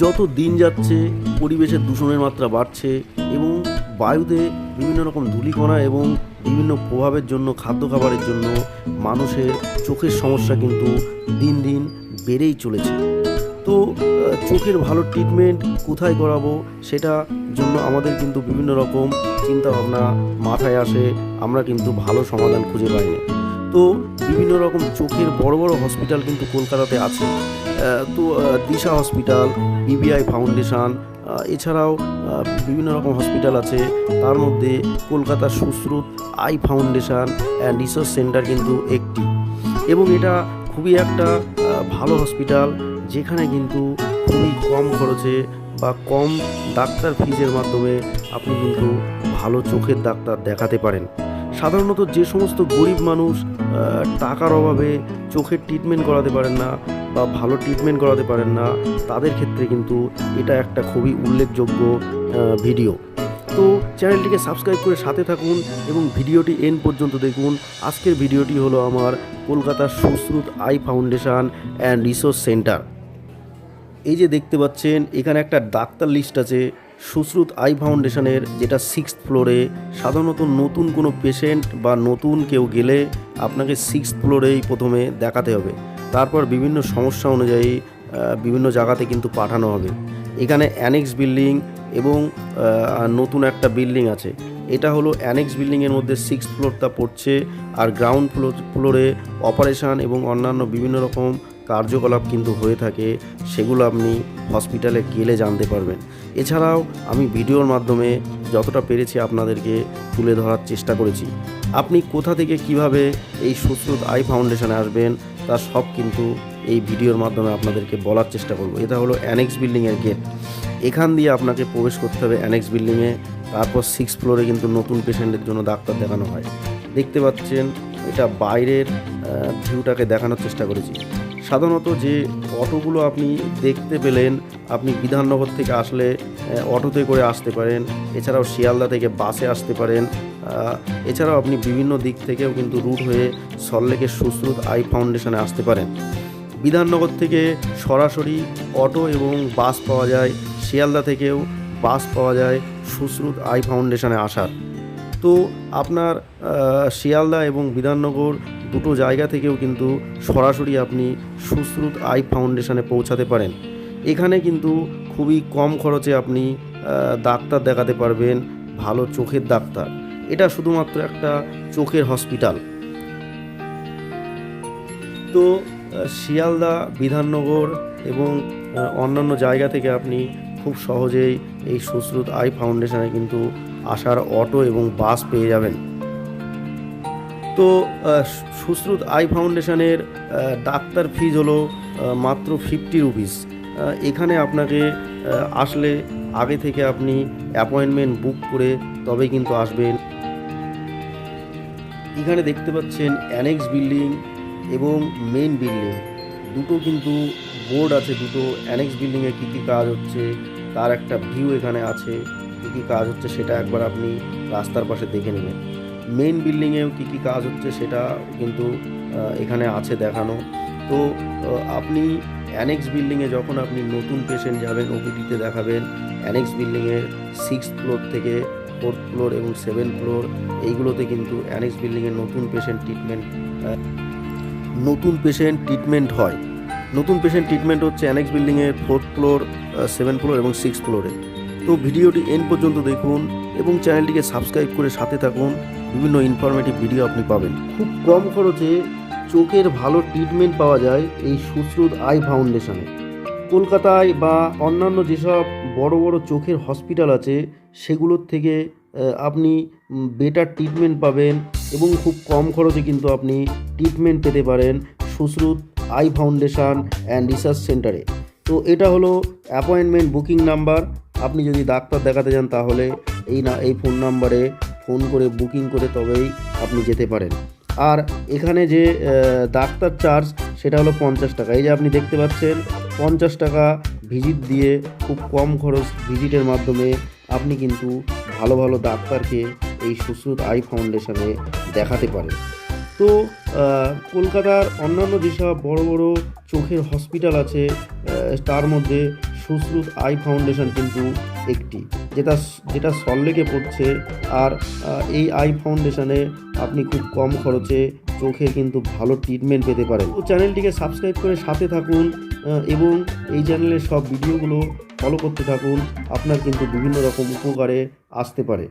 যত দিন যাচ্ছে, পরিবেশের দূষণের মাত্রা বাড়ছে এবং বায়ুতে বিভিন্ন রকম ধূলিকণা এবং বিভিন্ন প্রভাবের জন্য, খাদ্য খাবারের জন্য মানুষের চোখের সমস্যা কিন্তু দিন দিন বেড়েই চলেছে। তো চোখের ভালো ট্রিটমেন্ট কোথায় করাবো সেটা জন্য আমাদের কিন্তু বিভিন্ন রকম চিন্তাভাবনা মাথায় আসে, আমরা কিন্তু ভালো সমাধান খুঁজে পাই না। তো বিভিন্ন রকম চোখের বড় বড় হসপিটাল কিন্তু কলকাতাতে আছে। তো দিশা হসপিটাল বিবিআই ফাউন্ডেশন এছাড়াও বিভিন্ন রকম হসপিটাল আছে। তার মধ্যে কলকাতার Sushruta eye foundation and research centre কিন্তু একটি। এবং এটা খুবই একটা ভালো হসপিটাল যেখানে কিন্তু খুবই কম খরচে বা কম ডাক্তার ফিজের মাধ্যমে আপনি কিন্তু ভালো চোখের ডাক্তার দেখাতে পারেন। সাধারণত যে সমস্ত গরিব মানুষ টাকার অভাবে চোখের ট্রিটমেন্ট করাতে পারেন না বা ভালো ট্রিটমেন্ট করাতে পারেন না, তাদের ক্ষেত্রে কিন্তু এটা একটা খুবই উল্লেখযোগ্য ভিডিও তো চ্যানেলটিকে সাবস্ক্রাইব করে সাথে থাকুন এবং ভিডিওটি এন পর্যন্ত দেখুন। আজকের ভিডিওটি হলো আমার কলকাতার Sushruta eye foundation and resource centre এই যে দেখতে পাচ্ছেন, এখানে একটা ডাক্তার লিস্ট আছে। সুশ্রুত আই ফাউন্ডেশনের যেটা সিক্স ফ্লোরে সাধারণত নতুন কোনো পেশেন্ট বা নতুন কেউ গেলে আপনাকে সিক্স ফ্লোরেই প্রথমে দেখাতে হবে। তারপর বিভিন্ন সমস্যা অনুযায়ী বিভিন্ন জায়গাতে কিন্তু পাঠানো হবে। এখানে অ্যানেক্স বিল্ডিং এবং নতুন একটা বিল্ডিং আছে। এটা হলো অ্যানেক্স বিল্ডিংয়ের মধ্যে সিক্স ফ্লোরটা পড়ছে, আর গ্রাউন্ড ফ্লোর ফ্লোরে অপারেশন এবং অন্যান্য বিভিন্ন রকম কার্যকলাপ কিন্তু হয়ে থাকে, সেগুলো আপনি হসপিটালে গেলে জানতে পারবেন। এছাড়াও আমি ভিডিওর মাধ্যমে যতটা পেরেছি আপনাদেরকে তুলে ধরার চেষ্টা করেছি। আপনি কোথা থেকে কীভাবে এই সুশ্রুত আই ফাউন্ডেশনে আসবেন তার সব কিন্তু এই ভিডিওর মাধ্যমে আপনাদেরকে বলার চেষ্টা করব। এটা হলো অ্যানেক্স বিল্ডিংয়ের গেট এখান দিয়ে আপনাকে প্রবেশ করতে হবে অ্যানেক্স বিল্ডিংয়ে তারপর সিক্স ফ্লোরে কিন্তু নতুন পেশেন্টের জন্য ডাক্তার দেখানো হয়। দেখতে পাচ্ছেন, এটা বাইরের ভিউটাকে দেখানোর চেষ্টা করেছি। সাধারণত যে অটোগুলো আপনি দেখতে পেলেন, আপনি বিধাননগর থেকে আসলে অটোতে করে আসতে পারেন, এছাড়াও শিয়ালদা থেকে বাসে আসতে পারেন এছাড়াও আপনি বিভিন্ন দিক থেকেও কিন্তু রুট হয়ে সল্লেকের সুশ্রুত আই ফাউন্ডেশনে আসতে পারেন। বিধাননগর থেকে সরাসরি অটো এবং বাস পাওয়া যায়, শিয়ালদা থেকেও বাস পাওয়া যায় সুশ্রুত আই ফাউন্ডেশনে আসার। তো আপনার শিয়ালদা এবং বিধাননগর দুটো জায়গা থেকেও কিন্তু সরাসরি আপনি সুশ্রুত আই ফাউন্ডেশনে পৌঁছাতে পারেন। এখানে কিন্তু খুবই কম খরচে আপনি ডাক্তার দেখাতে পারবেন, ভালো চোখের ডাক্তার। এটা শুধুমাত্র একটা চোখের হসপিটাল। তো শিয়ালদা, বিধাননগর এবং অন্যান্য জায়গা থেকে আপনি খুব সহজেই এই সুশ্রুত আই ফাউন্ডেশনে কিন্তু আসার অটো এবং বাস পেয়ে যাবেন। তো সুশ্রুত আই ফাউন্ডেশনের ডাক্তার ফিজ হলো মাত্র ফিফটি রুপিস এখানে আপনাকে আসলে আগে থেকে আপনি অ্যাপয়েন্টমেন্ট বুক করে তবে কিন্তু আসবেন। এখানে দেখতে পাচ্ছেন অ্যানেক্স বিল্ডিং এবং মেন বিল্ডিং দুটো কিন্তু বোর্ড আছে, দুটো অ্যানেক্স বিল্ডিংয়ে কী কী কাজ হচ্ছে, তার একটা ভিউ এখানে আছে, কী কী কাজ হচ্ছে সেটা একবার আপনি রাস্তার পাশে দেখে নেবেন। মেইন বিল্ডিংয়েও কী কী কাজ হচ্ছে সেটা কিন্তু এখানে আছে দেখানো। তো আপনি অ্যানেক্স বিল্ডিংয়ে যখন আপনি নতুন পেশেন্ট যাবেন ওপিডিতে দেখাবেন অ্যানেক্স বিল্ডিংয়ের সিক্স ফ্লোর থেকে ফোর্থ ফ্লোর এবং সেভেন ফ্লোর এইগুলোতে কিন্তু অ্যানেক্স বিল্ডিংয়ের নতুন পেশেন্ট ট্রিটমেন্ট নতুন পেশেন্ট ট্রিটমেন্ট হয়। নতুন পেশেন্ট ট্রিটমেন্ট হচ্ছে অ্যানেক্স বিল্ডিংয়ের ফোর্থ ফ্লোর সেভেন ফ্লোর এবং সিক্স ফ্লোরে তো ভিডিওটি এন পর্যন্ত দেখুন এবং চ্যানেলটিকে সাবস্ক্রাইব করে সাথে থাকুন। বিভিন্ন ইনফরমেটিভ ভিডিও আপনি পাবেন। খুব কম খরচে চোখের ভালো ট্রিটমেন্ট পাওয়া যায় এই সুশ্রুত আই ফাউন্ডেশনে কলকাতায় বা অন্যান্য যেসব বড় বড় চোখের হসপিটাল আছে, সেগুলোর থেকে আপনি বেটার ট্রিটমেন্ট পাবেন এবং খুব কম খরচে কিন্তু আপনি ট্রিটমেন্ট পেতে পারেন Sushrut eye foundation and research সেন্টারে তো এটা হলো অ্যাপয়েন্টমেন্ট বুকিং নাম্বার আপনি যদি ডাক্তার দেখাতে যান তাহলে এই না, এই ফোন নাম্বারে ফোন করে বুকিং করে তবেই আপনি যেতে পারেন। আর এখানে যে ডাক্তার চার্জ সেটা হলো পঞ্চাশ টাকা। এই যে আপনি দেখতে পাচ্ছেন, পঞ্চাশ টাকা ভিজিট দিয়ে খুব কম খরচ ভিজিটের মাধ্যমে আপনি কিন্তু ভালো ভালো ডাক্তারকে এই সুশ্রুত আই ফাউন্ডেশনে দেখাতে পারেন। তো কলকাতার অন্যান্য যেসব বড় বড় চোখের হসপিটাল আছে তার মধ্যে সুশ্রুত আই ফাউন্ডেশন কিন্তু একটি। যেটা যেটা সল্লেকে পড়ছে আর এই আই ফাউন্ডেশনে আপনি খুব কম খরচে চোখে কিন্তু ভালো ট্রিটমেন্ট পেতে পারেন। তো চ্যানেলটিকে সাবস্ক্রাইব করে সাথে থাকুন এবং এই চ্যানেলের সব ভিডিওগুলো ফলো করতে থাকুন। আপনার কিন্তু বিভিন্ন রকম উপকারে আসতে পারে।